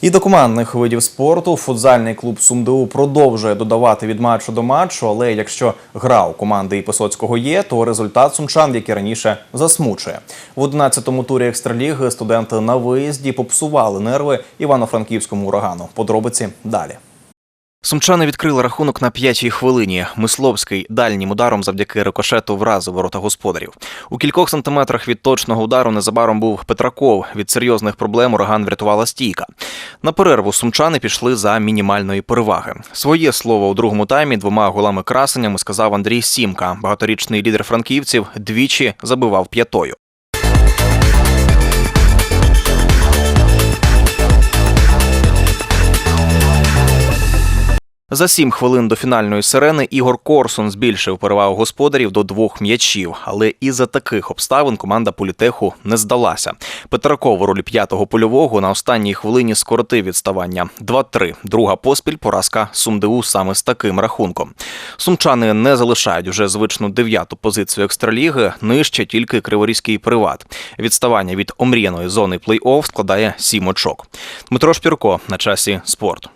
І до командних видів спорту футзальний клуб Сумдеу продовжує додавати від матчу до матчу. Але якщо гра у команди і Писоцького є, то результат сумчан, як і раніше, засмучує. В 11-му турі екстраліги студенти на виїзді попсували нерви івано-франківському урагану. Подробиці далі. Сумчани відкрили рахунок на п'ятій хвилині. Мисловський дальнім ударом завдяки рикошету вразив ворота господарів. У кількох сантиметрах від точного удару незабаром був Петраков. Від серйозних проблем ураган врятувала стійка. На перерву сумчани пішли за мінімальної переваги. Своє слово у другому таймі двома голами красеннями сказав Андрій Сімка. Багаторічний лідер франківців двічі забивав п'ятою. За сім хвилин до фінальної сирени Ігор Корсун збільшив перевагу господарів до двох м'ячів. Але і за таких обставин команда політеху не здалася. Петраков у ролі п'ятого польового на останній хвилині скоротив відставання 2-3. Друга поспіль поразка Сумдеу саме з таким рахунком. Сумчани не залишають вже звичну дев'яту позицію екстраліги. Нижче тільки Криворізький приват. Відставання від омріяної зони плей-офф складає сім очок. Дмитро Шпірко на часі спорт.